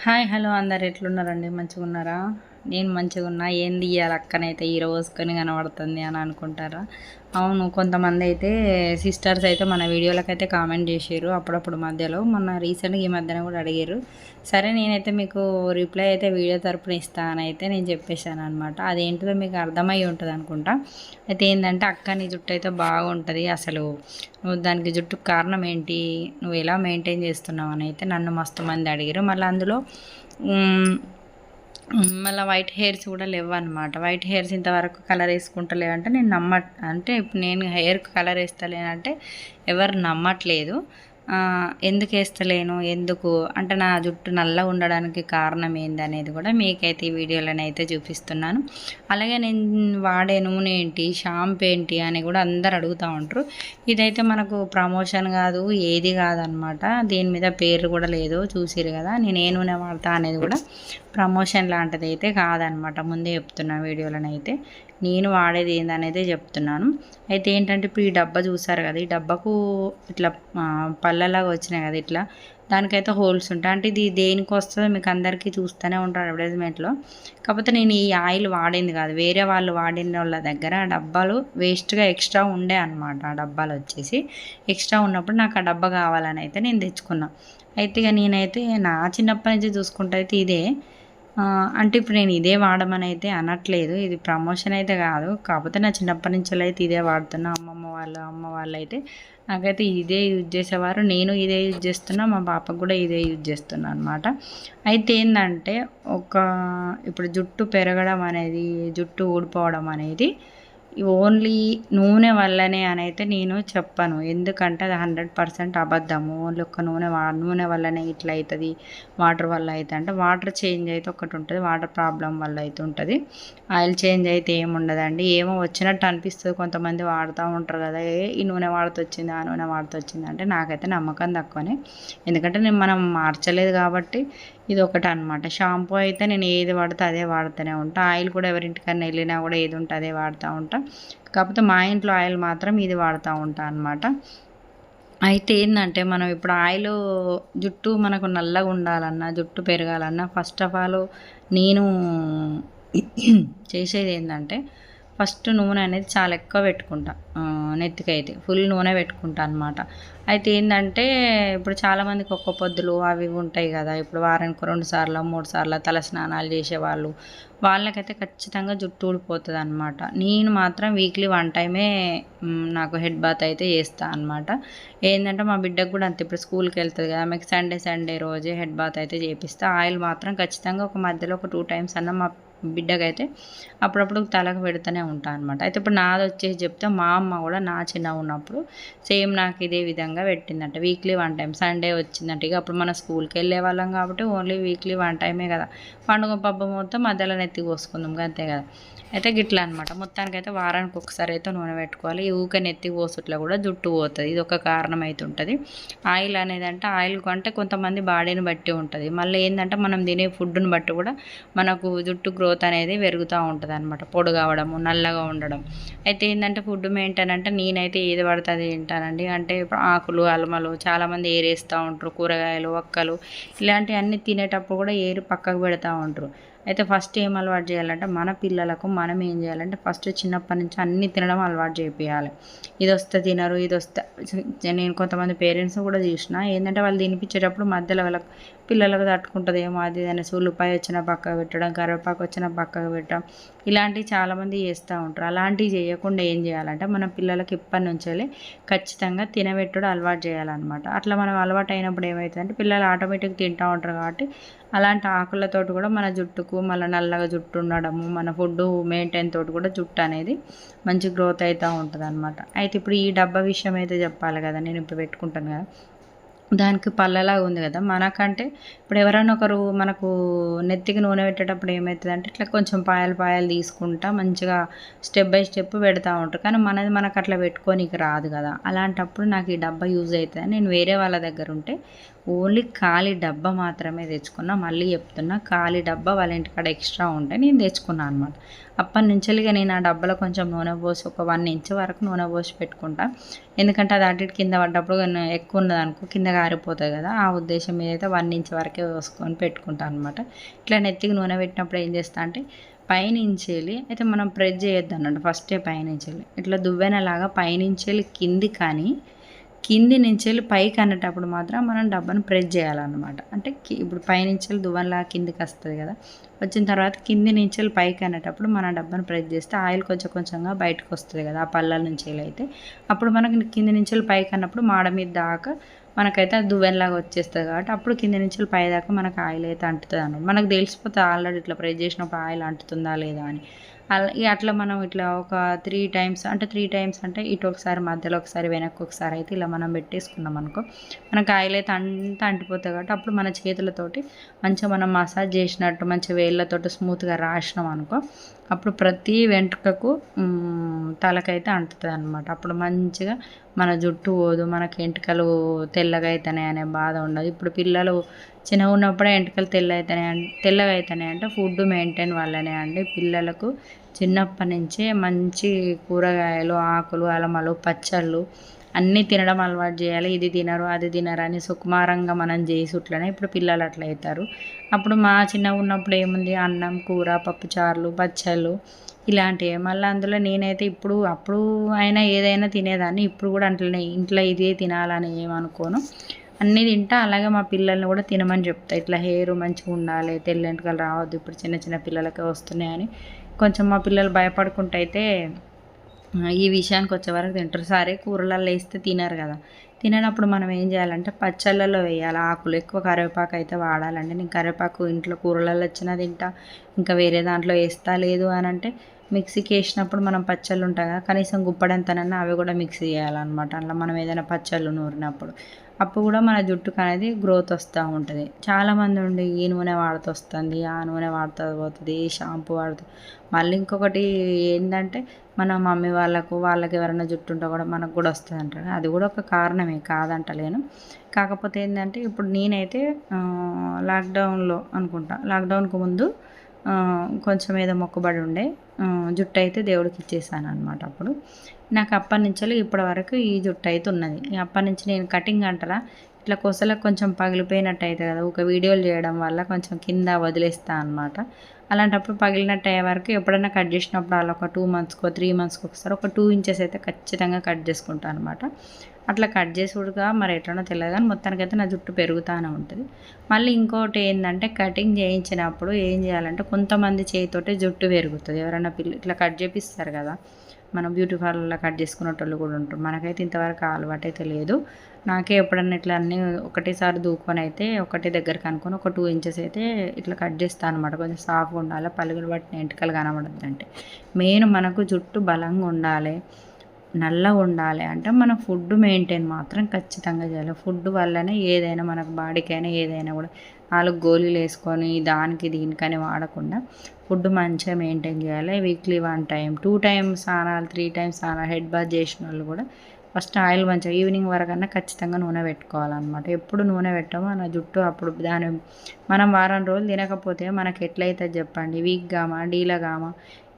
Hi hello అందరు ఎట్లున్నారండి? మంచిగా ఉన్నారా నేను మంచిగా ఉన్నా ఏంది ఇవాళ అక్కనైతే ఈ రోజుకొని కనబడుతుంది అని అనుకుంటారా? అవును కొంతమంది అయితే సిస్టర్స్ అయితే మన వీడియోలకైతే కామెంట్ చేసారు అప్పుడప్పుడు మధ్యలో. మొన్న రీసెంట్గా ఈ మధ్యన కూడా అడిగారు సరే నేనైతే మీకు రిప్లై అయితే వీడియో తరపున ఇస్తానని అయితే నేను చెప్పేశాను అనమాట అదేంటిదో మీకు అర్థమై ఉంటుంది అనుకుంటా. అయితే ఏంటంటే అక్క నీ జుట్టు అయితే బాగుంటుంది. అసలు నువ్వు దానికి జుట్టుకు కారణం ఏంటి? నువ్వు ఎలా మెయింటైన్ చేస్తున్నావు అని అయితే నన్ను మస్తు మంది అడిగారు మళ్ళీ అందులో మళ్ళీ వైట్ హెయిర్స్ కూడా లేవు అనమాట వైట్ హెయిర్స్ ఇంతవరకు కలర్ వేసుకుంటలేవంటే నేను నమ్మ అంటే ఇప్పుడు నేను హెయిర్ కలర్ వేస్తలేనంటే ఎవరు నమ్మట్లేదు. ఎందుకు వేస్తలేను ఎందుకు? అంటే నా జుట్టు నల్ల ఉండడానికి కారణం ఏంది అనేది కూడా మీకైతే ఈ వీడియోలోనే అయితే చూపిస్తున్నాను. అలాగే నేను వాడే నూనె ఏంటి షాంపూ ఏంటి అని కూడా అందరు అడుగుతూ ఉంటారు. ఇదైతే మనకు ప్రమోషన్ కాదు ఏది కాదనమాట. దీని మీద పేరు కూడా లేదు చూసిరు కదా. నేను ఏ నూనె వాడతా అనేది కూడా ప్రమోషన్ లాంటిది అయితే కాదనమాట. ముందే చెప్తున్నా వీడియోలోనైతే. నేను వాడేది ఏందనేది చెప్తున్నాను. అయితే ఏంటంటే ఇప్పుడు ఈ డబ్బా చూసారు కదా ఈ డబ్బాకు ఇట్లా పళ్ళలాగా వచ్చినాయి కదా ఇట్లా దానికైతే హోల్స్ ఉంటాయి. అంటే ఇది దేనికి వస్తుందో మీకు అందరికీ చూస్తూనే ఉంటారు అడ్వర్టైజ్మెంట్లో. కాకపోతే నేను ఈ ఆయిల్ వాడింది కాదు వేరే వాళ్ళు వాడిన వాళ్ళ దగ్గర ఆ డబ్బాలు వేస్ట్గా ఎక్స్ట్రా ఉండే అనమాట ఆ డబ్బాలు వచ్చేసి. ఎక్స్ట్రా ఉన్నప్పుడు నాకు ఆ డబ్బా కావాలని అయితే నేను తెచ్చుకున్నా. అయితే ఇక నేనైతే నా చిన్నప్పటి నుంచి చూసుకుంటే అయితే ఇదే. అంటే ఇప్పుడు నేను ఇదే వాడమని అయితే అనట్లేదు. ఇది ప్రమోషన్ అయితే కాదు. కాకపోతే నా చిన్నప్పటి నుంచి అయితే ఇదే వాడుతున్నా. అమ్మమ్మ వాళ్ళు అమ్మ వాళ్ళు అయితే నాకైతే ఇదే యూజ్ చేసేవారు. నేను ఇదే యూజ్ చేస్తున్నా. మా పాపకు కూడా ఇదే యూజ్ చేస్తున్నా అనమాట అయితే ఏంటంటే ఒక ఇప్పుడు జుట్టు పెరగడం అనేది జుట్టు ఊడిపోవడం అనేది ఓన్లీ నూనె వల్లనే అని అయితే నేను చెప్పను. ఎందుకంటే అది హండ్రెడ్ పర్సెంట్ అబద్ధము. ఓన్లీ ఒక నూనె వా నూనె వల్లనే ఇట్లా అవుతుంది వాటర్ వల్ల అయితే అంటే వాటర్ చేంజ్ అయితే ఒకటి ఉంటుంది వాటర్ ప్రాబ్లం వల్ల అయితే ఉంటుంది. ఆయిల్ చేంజ్ అయితే ఏముండదండి ఏమో వచ్చినట్టు అనిపిస్తుంది. కొంతమంది వాడుతూ ఉంటారు కదా ఏ ఈ నూనె వాడుతూ వచ్చింది ఆ నూనె వాడుతూ వచ్చింది అంటే నాకైతే నమ్మకం తక్కువనే. ఎందుకంటే నేను మనం మార్చలేదు కాబట్టి ఇది ఒకటి అనమాట షాంపూ అయితే నేను ఏది వాడితే అదే వాడుతూనే ఉంటా. ఆయిల్ కూడా ఎవరింటికన్నా వెళ్ళినా కూడా ఏది ఉంటే అదే వాడుతూ ఉంటా. కాకపోతే మా ఇంట్లో ఆయిల్ మాత్రం ఇది వాడుతూ ఉంటా అనమాట అయితే ఏంటంటే మనం ఇప్పుడు ఆయిల్ జుట్టు మనకు నల్లగా ఉండాలన్నా జుట్టు పెరగాలన్నా ఫస్ట్ ఆఫ్ ఆల్ నేను చేసేది ఏంటంటే ఫస్ట్ నూనె అనేది చాలా ఎక్కువ పెట్టుకుంటా నెత్తికైతే ఫుల్ నూనె పెట్టుకుంటా అనమాట అయితే ఏంటంటే ఇప్పుడు చాలామందికి ఒక్క పొద్దులు అవి ఉంటాయి కదా. ఇప్పుడు వారానికి రెండు సార్లు మూడు సార్లు తల స్నానాలు చేసేవాళ్ళు. వాళ్ళకైతే ఖచ్చితంగా జుట్టు ఊడిపోతుంది అనమాట నేను మాత్రం వీక్లీ వన్ టైమే నాకు హెడ్ బాత్ అయితే చేస్తా అనమాట ఏంటంటే మా బిడ్డకు కూడా అంతే. ఇప్పుడు స్కూల్కి వెళ్తుంది కదా ఆమెకి సండే సండే రోజే హెడ్ బాత్ అయితే చేపిస్తా. ఆయిల్ మాత్రం ఖచ్చితంగా ఒక మధ్యలో ఒక టూ టైమ్స్ అన్న మా బిడ్డకైతే అప్పుడప్పుడు తలకు పెడుతూనే ఉంటాను అనమాట అయితే ఇప్పుడు నాది వచ్చేసి చెప్తే మా అమ్మ కూడా నా చిన్న ఉన్నప్పుడు సేమ్ నాకు ఇదే విధంగా పెట్టిందంట. వీక్లీ వన్ టైం సండే వచ్చిందంట. ఇక అప్పుడు మన స్కూల్కి వెళ్ళే వాళ్ళం కాబట్టి ఓన్లీ వీక్లీ వన్ టైమే కదా. పండుగ పబ్బ మొత్తం మధ్యలో నెత్తి పోసుకుందాం అంతే కదా. అయితే గిట్లా అనమాట మొత్తానికైతే వారానికి ఒకసారి అయితే నూనె పెట్టుకోవాలి. ఈ ఊక నెత్తి పోసుట్లో కూడా జుట్టు పోతుంది. ఇది ఒక కారణం అయితే ఉంటుంది ఆయిల్ అనేది అంటే ఆయిల్ అంటే కొంతమంది బాడీని బట్టి ఉంటుంది. మళ్ళీ ఏంటంటే మనం తినే ఫుడ్ని బట్టి కూడా మనకు జుట్టు గ్రో గ్రోత్ అనేది పెరుగుతూ ఉంటుంది అనమాట పొడి కావడము నల్లగా ఉండడం. అయితే ఏంటంటే ఫుడ్ మెయింటైన్ అంటే నేనైతే ఏది పడితే అది తింటానండి. అంటే ఆకులు అలమలు చాలామంది ఏరేస్తూ ఉంటారు కూరగాయలు ఒక్కలు ఇలాంటివన్నీ తినేటప్పుడు కూడా ఏరు పక్కకు పెడతా ఉంటారు. అయితే ఫస్ట్ ఏం అలవాటు చేయాలంటే మన పిల్లలకు మనం ఏం చేయాలంటే ఫస్ట్ చిన్నప్పటి నుంచి అన్ని తినడం అలవాటు చేయాలి ఇది వస్తే తినరు ఇది వస్తే నేను కొంతమంది పేరెంట్స్ కూడా చూసిన ఏంటంటే వాళ్ళు తినిపించేటప్పుడు మధ్యలో వాళ్ళకి పిల్లలకు తట్టుకుంటుందేమో అది ఇది అనేసి ఉల్లిపాయ వచ్చిన పక్కకు పెట్టడం కరివేపాకు వచ్చిన పక్కకు పెట్టడం ఇలాంటివి చాలామంది చేస్తూ ఉంటారు. అలాంటివి చేయకుండా ఏం చేయాలంటే మన పిల్లలకి ఇప్పటి నుంచి ఖచ్చితంగా తినబెట్టుడు అలవాటు చేయాలన్నమాట. అట్లా మనం అలవాటు అయినప్పుడు ఏమవుతుందంటే పిల్లలు ఆటోమేటిక్ తింటూ ఉంటారు కాబట్టి అలాంటి ఆకులతోటి కూడా మన జుట్టుకు మళ్ళీ నల్లగా జుట్టు ఉండడము మన ఫుడ్ మెయింటైన్ తోటి కూడా జుట్టు అనేది మంచి గ్రోత్ అవుతూ ఉంటుంది అనమాట అయితే ఇప్పుడు ఈ డబ్బా విషయం అయితే చెప్పాలి కదా నేను ఇప్పుడు పెట్టుకుంటాను కదా. దానికి పళ్ళలాగా ఉంది కదా. మనకంటే ఇప్పుడు ఎవరైనా ఒకరు మనకు నెత్తికి నూనె పెట్టేటప్పుడు ఏమవుతుంది అంటే ఇట్లా కొంచెం పాయలు పాయలు తీసుకుంటా మంచిగా స్టెప్ బై స్టెప్ పెడతా ఉంటారు. కానీ మనది మనకు అట్లా పెట్టుకోనికి రాదు కదా. అలాంటప్పుడు నాకు ఈ డబ్బా యూజ్ అవుతుంది నేను వేరే వాళ్ళ దగ్గర ఉంటే ఓన్లీ ఖాళీ డబ్బా మాత్రమే తెచ్చుకున్నా మళ్ళీ చెప్తున్నా ఖాళీ డబ్బా వాళ్ళ ఇంటికాడ ఎక్స్ట్రా ఉంటే నేను తెచ్చుకున్నాను అనమాట అప్పటి నుంచి నేను ఆ డబ్బాలో కొంచెం నూనె పోసి ఒక వన్ ఇంచ్ వరకు నూనె పోసి పెట్టుకుంటా. ఎందుకంటే అది అటు కింద పడ్డప్పుడు ఎక్కువ ఉన్నది అనుకో కింద కారిపోతుంది కదా ఆ ఉద్దేశం మీద అయితే వన్ ఇంచ్ వరకే పోసుకొని పెట్టుకుంటాను అనమాట ఇట్లా నెత్తికి నూనె పెట్టినప్పుడు ఏం చేస్తా అంటే పైనుంచేలి అయితే మనం ప్రెస్ చేయొద్దు అన్నట్టు ఫస్టే పైనుంచేలి ఇట్లా దువ్వెనలాగా పైనుంచేలి కింది కానీ కింది నుంచి వెళ్ళి పైకి అనేటప్పుడు మాత్రం మనం డబ్బాను ప్రెస్ చేయాలన్నమాట. అంటే ఇప్పుడు పైనుంచి వెళ్ళి దువ్వన్లా కిందికి వస్తుంది కదా. వచ్చిన తర్వాత కింది నుంచి వెళ్ళి పైకి అనేటప్పుడు మన డబ్బాను ప్రెస్ చేస్తే ఆయిల్ కొంచెం కొంచెంగా బయటకు వస్తుంది కదా ఆ పళ్ళల నుంచి వెళ్ళి అయితే. అప్పుడు మనకి కింది నుంచి వెళ్ళి పైకి అన్నప్పుడు మాడ మీద దాకా మనకైతే అది దువ్వెనలాగా వచ్చేస్తుంది కాబట్టి అప్పుడు కింద నుంచి పై దాకా మనకు ఆయిల్ అయితే అంటుతుంది అన్నమాట మనకు తెలిసిపోతుంది ఆల్రెడీ ఇట్లా ప్రెస్ చేసినప్పుడు ఆయిల్ అంటుతుందా లేదా అని. అలా అట్లా మనం ఇట్లా ఒక త్రీ టైమ్స్ అంటే త్రీ టైమ్స్ అంటే ఇటు ఒకసారి మధ్యలో ఒకసారి వెనక్కి ఒకసారి అయితే ఇలా మనం పెట్టేసుకున్నాం అనుకో మన కాయలైతే అయితే అంతా అంటిపోతుంది కాబట్టి అప్పుడు మన చేతులతోటి మంచిగా మనం మసాజ్ చేసినట్టు మంచిగా వేళ్ళతోటి స్మూత్గా రాసినాం అనుకో అప్పుడు ప్రతి వెంట్రుకకు తలకైతే అంటుతుంది అనమాట అప్పుడు మంచిగా మన జుట్టు పోదు మనకి ఎంటుకలు తెల్లగా అవుతాయి అనే బాధ ఉండదు. ఇప్పుడు పిల్లలు చిన్నగా ఉన్నప్పుడే ఎంటుకలు తెల్ల అవుతాయి తెల్లగా అవుతున్నాయి అంటే ఫుడ్ మెయింటైన్ వల్లనే అండి. పిల్లలకు చిన్నప్పటి నుంచే మంచి కూరగాయలు ఆకులు అలమలు పచ్చళ్ళు అన్నీ తినడం అలవాటు చేయాలి. ఇది తినరు అది తినరు అని సుకుమారంగా మనం చేసి ఇట్లనే ఇప్పుడు పిల్లలు అట్లా అవుతారు. అప్పుడు మా చిన్నగా ఉన్నప్పుడు ఏముంది? అన్నం కూర పప్పుచారులు పచ్చళ్ళు ఇలాంటివి. మళ్ళీ అందులో నేనైతే ఇప్పుడు అప్పుడు అయినా ఏదైనా తినేదాన్ని. ఇప్పుడు కూడా అట్లనే ఇంట్లో ఇదే తినాలని ఏమనుకోను అన్నీ తింటా అలాగే మా పిల్లల్ని కూడా తినమని చెప్తా. ఇట్లా హెయిర్ మంచిగా ఉండాలి తెల్లెంటుకలు రావద్దు. ఇప్పుడు చిన్న చిన్న పిల్లలకే వస్తున్నాయని. కొంచెం మా పిల్లలు భయపడుకుంటూ అయితే ఈ విషయానికి వచ్చే వరకు తింటారు. సరే కూరలలో వేస్తే తినరు కదా. తిననప్పుడు మనం ఏం చేయాలంటే పచ్చళ్ళలో వేయాలి. ఆకులు ఎక్కువ కరివేపాకు అయితే వాడాలండి. నేను కరివేపాకు ఇంట్లో కూరలలో వచ్చినా తింటా ఇంకా వేరే దాంట్లో వేస్తా లేదు అని అంటే మిక్సీకి వేసినప్పుడు మనం పచ్చళ్ళు ఉంటాయి కదా కనీసం గుప్పడంతనన్నా అవి కూడా మిక్సీ చేయాలన్నమాట. అట్లా మనం ఏదైనా పచ్చళ్ళు నూరినప్పుడు. అప్పుడు కూడా మన జుట్టుకు అనేది గ్రోత్ వస్తూ ఉంటుంది. చాలామంది ఉండి ఈ నూనె వాడుతూ వస్తుంది ఆ నూనె వాడుతూ పోతుంది ఈ షాంపూ వాడుతూ. మళ్ళీ ఇంకొకటి ఏంటంటే మన మమ్మీ వాళ్ళకు వాళ్ళకి ఎవరైనా జుట్టు ఉంటే కూడా మనకు కూడా వస్తుంది అంటారు. అది కూడా ఒక కారణమే కాదంటలేను. కాకపోతే ఏంటంటే ఇప్పుడు నేనైతే లాక్డౌన్లో అనుకుంటా లాక్డౌన్కు ముందు కొంచెం ఏదో మొక్కుబడి ఉండే జుట్టు అయితే దేవుడికి ఇచ్చేసాను అనమాట అప్పుడు. నాకు అప్పటి నుంచి ఇప్పటి వరకు ఈ జుట్టు అయితే ఉన్నది అప్పటి నుంచి నేను కటింగ్ అంటారా ఇట్లా కొసలకు కొంచెం పగిలిపోయినట్టు అవుతుంది కదా ఒక వీడియోలు చేయడం వల్ల కొంచెం కింద వదిలేస్తా అనమాట అలాంటప్పుడు పగిలినట్టు అయ్యే వరకు ఎప్పుడైనా కట్ చేసినప్పుడు అలా ఒక టూ మంత్స్కో త్రీ మంత్స్కి ఒకసారి ఒక టూ ఇంచెస్ అయితే ఖచ్చితంగా కట్ చేసుకుంటాను అనమాట అట్లా కట్ చేసుడుగా మరి ఎట్లనో తెలియదు కానీ మొత్తానికైతే నా జుట్టు పెరుగుతూనే ఉంటుంది. మళ్ళీ ఇంకోటి ఏంటంటే కటింగ్ చేయించినప్పుడు ఏం చేయాలంటే కొంతమంది చేతితోటే జుట్టు పెరుగుతుంది. ఎవరైనా పిల్ల ఇట్లా కట్ చేపిస్తారు కదా. మనం బ్యూటీ పార్లర్లో కట్ చేసుకునేటోళ్ళు కూడా ఉంటారు. మనకైతే ఇంతవరకు అలవాటు అయితే లేదు. నాకే ఎప్పుడన్నా ఇట్లా అన్నీ ఒకటేసారి దూకొని అయితే ఒకటే దగ్గర అనుకొని ఒక టూ ఇంచెస్ అయితే ఇట్లా కట్ చేస్తాను అనమాట కొంచెం సాఫ్గా ఉండాలి పలుగులు పట్టిన ఎంటికలు కనబడద్దంటే మెయిన్ మనకు జుట్టు బలంగా ఉండాలి నల్లగా ఉండాలి అంటే మనం ఫుడ్ మెయింటైన్ మాత్రం ఖచ్చితంగా చేయాలి. ఫుడ్ వల్లనే ఏదైనా మనకు బాడీకైనా ఏదైనా కూడా నాలుగు గోళీలు వేసుకొని దానికి దీనికని వాడకుండా ఫుడ్ మంచిగా మెయింటైన్ చేయాలి. Weekly one time two times స్నానాలు త్రీ టైమ్స్ స్నానాలు హెడ్ బాత్ చేసిన వాళ్ళు కూడా ఫస్ట్ ఆయిల్ మంచిగా ఈవినింగ్ వరకన్నా ఖచ్చితంగా నూనె పెట్టుకోవాలన్నమాట. ఎప్పుడు నూనె పెట్టామో మన జుట్టు అప్పుడు దాని మనం వారం రోజులు తినకపోతే మనకి ఎట్లయితే చెప్పండి వీక్ కామా డీలా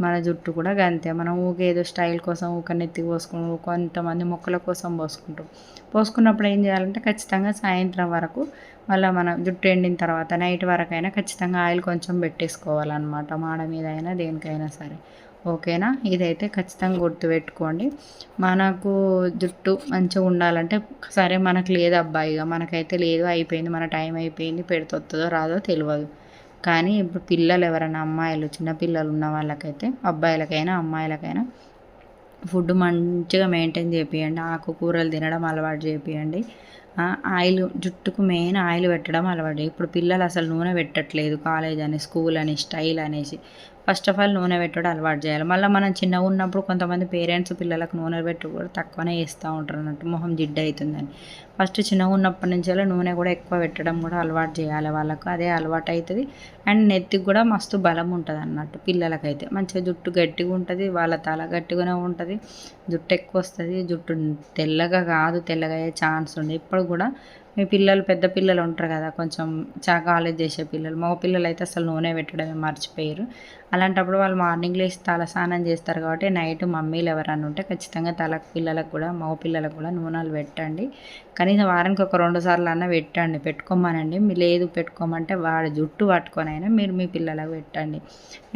మన జుట్టు కూడా గంతే. మనం ఊకే ఏదో స్టైల్ కోసం ఊక నెత్తి పోసుకుంటాం కొంతమంది మొక్కల కోసం పోసుకుంటాం. పోసుకున్నప్పుడు ఏం చేయాలంటే ఖచ్చితంగా సాయంత్రం వరకు మళ్ళీ మన జుట్టు ఎండిన తర్వాత నైట్ వరకు అయినా ఖచ్చితంగా ఆయిల్ కొంచెం పెట్టేసుకోవాలన్నమాట. మాడ మీద అయినా దేనికైనా సరే. ఓకేనా? ఇదైతే ఖచ్చితంగా గుర్తుపెట్టుకోండి మనకు జుట్టు మంచిగా ఉండాలంటే సరే మనకు లేదు అబ్బాయిగా మనకైతే లేదు అయిపోయింది. మన టైం అయిపోయింది. పెడుతుందో రాదో తెలియదు కానీ ఇప్పుడు పిల్లలు ఎవరైనా అమ్మాయిలు చిన్నపిల్లలు ఉన్న వాళ్ళకైతే అబ్బాయిలకైనా అమ్మాయిలకైనా ఫుడ్ మంచిగా మెయింటైన్ చేపియండి. ఆకుకూరలు తినడం అలవాటు చేపియండి. ఆయిల్ జుట్టుకు మెయిన్ ఆయిల్ పెట్టడం అలవాటు. ఇప్పుడు పిల్లలు అసలు నూనె పెట్టట్లేదు కాలేజ్ అని స్కూల్ అని స్టైల్ అనేసి. ఫస్ట్ ఆఫ్ ఆల్ నూనె పెట్టడం అలవాటు చేయాలి. మళ్ళీ మనం చిన్నగా ఉన్నప్పుడు కొంతమంది పేరెంట్స్ పిల్లలకు నూనె పెట్టి కూడా తక్కువనే వేస్తూ ఉంటారు అన్నట్టు మొహం జిడ్డు అవుతుందని. ఫస్ట్ చిన్నగా ఉన్నప్పటి నుంచి నూనె కూడా ఎక్కువ పెట్టడం కూడా అలవాటు చేయాలి వాళ్ళకు. అదే అలవాటు అవుతుంది. అండ్ నెత్తికి కూడా మస్తు బలం ఉంటుంది అన్నట్టు పిల్లలకైతే. మంచిగా జుట్టు గట్టిగా ఉంటుంది వాళ్ళ తల గట్టిగానే ఉంటుంది. జుట్టు ఎక్కువ వస్తుంది జుట్టు తెల్లగా కాదు తెల్లగా అయ్యే ఛాన్స్ ఉంది. ఇప్పుడు కూడా మీ పిల్లలు పెద్ద పిల్లలు ఉంటారు కదా కొంచెం చా కాలేజ్ చేసే పిల్లలు. మగ పిల్లలు అయితే అసలు నూనె పెట్టడమే మర్చిపోయారు. అలాంటప్పుడు వాళ్ళు మార్నింగ్ లేచి తల స్నానం చేస్తారు కాబట్టి నైట్ మమ్మీలు ఎవరన్నా ఉంటే ఖచ్చితంగా తలకు పిల్లలకు కూడా మగ పిల్లలకు కూడా నూనెలు పెట్టండి. కనీసం వారానికి ఒక రెండు సార్లు అన్న పెట్టండి. పెట్టుకోమనండి. మీ లేదు పెట్టుకోమంటే వాడి జుట్టు పట్టుకొని అయినా మీరు మీ పిల్లలకు పెట్టండి.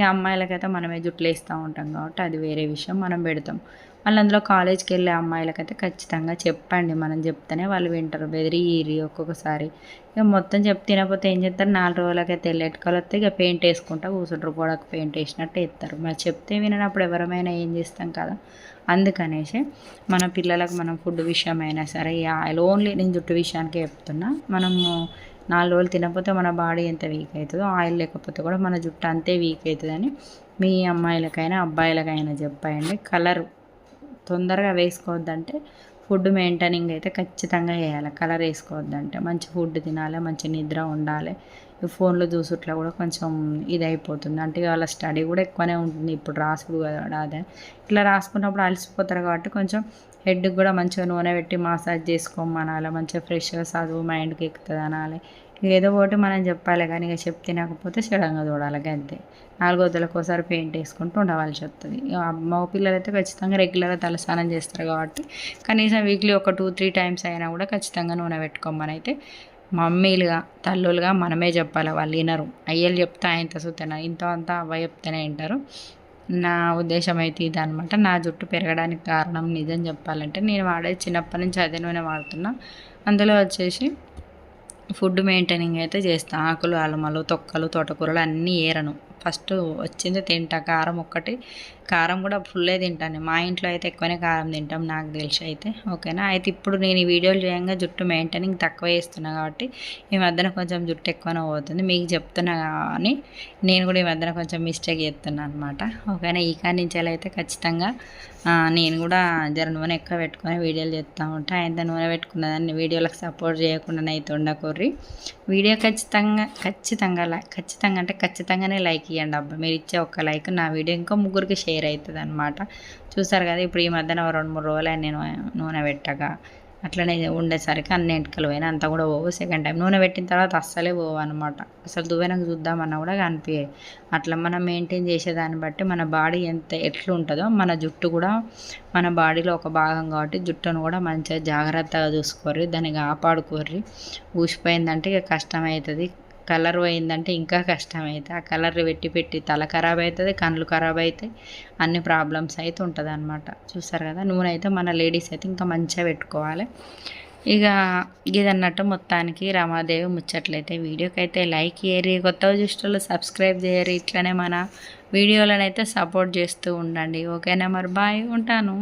ఈ అమ్మాయిలకైతే మనమే జుట్లు వేస్తూ ఉంటాం కాబట్టి అది వేరే విషయం. మనం పెడతాం. మళ్ళీ అందులో కాలేజ్కి వెళ్ళే అమ్మాయిలకైతే ఖచ్చితంగా చెప్పండి. మనం చెప్తేనే వాళ్ళు వింటారు. బెదిరి ఒక్కొక్కసారి ఇక మొత్తం చెప్తే తినకపోతే ఏం చేస్తారు? నాలుగు రోజులకైతే ఎల్లెట్టుకోవాలి వస్తే ఇక పెయింట్ వేసుకుంటా కూర్చుంటారు గోడకు పెయింట్ వేసినట్టు వేస్తారు. మరి చెప్తే వినప్పుడు ఎవరమైనా ఏం చేస్తాం కదా? అందుకనేసి మన పిల్లలకు మనం ఫుడ్ విషయమైనా సరే ఆయిల్ ఓన్లీ నేను జుట్టు విషయానికి చెప్తున్నా. మనము నాలుగు రోజులు తినకపోతే మన బాడీ ఎంత వీక్ అవుతుందో ఆయిల్ లేకపోతే కూడా మన జుట్టు అంతే వీక్ అవుతుందని మీ అమ్మాయిలకైనా అబ్బాయిలకైనా చెప్పండి కలర్ తొందరగా వేసుకోవద్దంటే ఫుడ్ మెయింటైనింగ్ అయితే ఖచ్చితంగా చేయాలి. కలర్ వేసుకోవద్దంటే మంచి ఫుడ్ తినాలి మంచి నిద్ర ఉండాలి. ఫోన్లో చూసుట్లా కూడా కొంచెం ఇది అయిపోతుంది అంటే వాళ్ళ స్టడీ కూడా ఎక్కువనే ఉంటుంది. ఇప్పుడు రాసుడు అదే ఇట్లా రాసుకున్నప్పుడు అలసిపోతారు కాబట్టి కొంచెం హెడ్కి కూడా మంచిగా నూనె పెట్టి మసాజ్ చేసుకోమనాలి. మంచిగా ఫ్రెష్గా చదువు మైండ్కి ఎక్కుతుంది అనాలి ఏదో ఒకటి మనం చెప్పాలి కానీ ఇక చెప్తే తినకపోతే సడన్గా చూడాలి అంతే. నాలుగో ఒకసారి పెయింట్ వేసుకుంటూ ఉండవలసి వస్తుంది మగ పిల్లలు అయితే ఖచ్చితంగా రెగ్యులర్గా తలస్నానం చేస్తారు కాబట్టి కనీసం వీక్లీ ఒక టూ త్రీ టైమ్స్ అయినా కూడా ఖచ్చితంగా నూనె పెట్టుకోమనైతే మమ్మీలుగా తల్లులుగా మనమే చెప్పాలి. వాళ్ళు వినరు. అయ్యలు చెప్తే ఆయన సుతన ఇంత అంతా అవ్వ చెప్తేనే వింటారు. నా ఉద్దేశం అయితే ఇది నా జుట్టు పెరగడానికి కారణం నిజం చెప్పాలంటే నేను వాడే చిన్నప్పటి నుంచి అదే నూనె వాడుతున్నా. అందులో వచ్చేసి ఫుడ్ మెయింటైనింగ్ అయితే చేస్తాను ఆకులు అలమలు తొక్కలు తోటకూరలు అన్నీ ఏరను. ఫస్ట్ వచ్చింది తింటా. కారం ఒక్కటి కారం కూడా ఫుల్లే తింటాను. మా ఇంట్లో అయితే ఎక్కువనే కారం తింటాం నాకు తెలిసి అయితే. ఓకేనా? అయితే ఇప్పుడు నేను ఈ వీడియోలు చేయంగా జుట్టు మెయింటైనింగ్ తక్కువ చేస్తున్నా కాబట్టి ఈ మధ్యన కొంచెం జుట్టు ఎక్కువనే పోతుంది. మీకు చెప్తున్నా కానీ నేను కూడా ఈ మధ్యన కొంచెం మిస్టేక్ చేస్తున్నాను అనమాట ఓకేనా? ఈ కాడి నుంచి అయితే ఖచ్చితంగా నేను కూడా జర నూనె ఎక్కువ పెట్టుకొని వీడియోలు చేస్తూ ఉంటాను ఆయన నూనె పెట్టుకున్నదాన్ని వీడియోలకు సపోర్ట్ చేయకుండా అయితే ఉండకూర్రి. వీడియో ఖచ్చితంగా ఖచ్చితంగా ఖచ్చితంగా అంటే ఖచ్చితంగానే లైక్ ఇవ్వండి అబ్బా. మీరు ఇచ్చే ఒక లైక్ నా వీడియో ఇంకో ముగ్గురికి షేర్ అవుతుంది అనమాట చూసారు కదా ఇప్పుడు ఈ మధ్యన రెండు మూడు రోజులు నేను నూనె పెట్టగా అట్లనే ఉండేసరికి అన్ని ఎంటకలు పోయినా అంతా కూడా పోవు. సెకండ్ టైం నూనె పెట్టిన తర్వాత అస్సలే పోవు అనమాట అసలు దువ్వెనకు చూద్దామన్నా కూడా కనిపించాయి అట్లా మనం మెయింటైన్ చేసేదాన్ని బట్టి మన బాడీ ఎంత ఎట్లుంటుందో మన జుట్టు కూడా మన బాడీలో ఒక భాగం కాబట్టి జుట్టును కూడా మంచిగా జాగ్రత్తగా చూసుకోర్రి దాన్ని కాపాడుకోర్రి. ఊసిపోయిందంటే ఇక కష్టం అవుతుంది కలర్ పోయిందంటే ఇంకా కష్టమవుతుంది ఆ కలర్ పెట్టి పెట్టి తల ఖరాబ్ అవుతుంది కళ్ళు ఖరాబ్ అవుతాయి అన్ని ప్రాబ్లమ్స్ అయితే ఉంటుంది అనమాట చూసారు కదా నూనె అయితే మన లేడీస్ అయితే ఇంకా మంచిగా పెట్టుకోవాలి. ఇక ఇదన్నట్టు మొత్తానికి రమాదేవి ముచ్చట్లయితే వీడియోకి అయితే లైక్ చేయరు కొత్త చూసేటోళ్ళు సబ్స్క్రైబ్ చేయరు ఇట్లనే మన వీడియోలను అయితే సపోర్ట్ చేస్తూ ఉండండి. ఓకేనా మరి? బాయ్ ఉంటాను.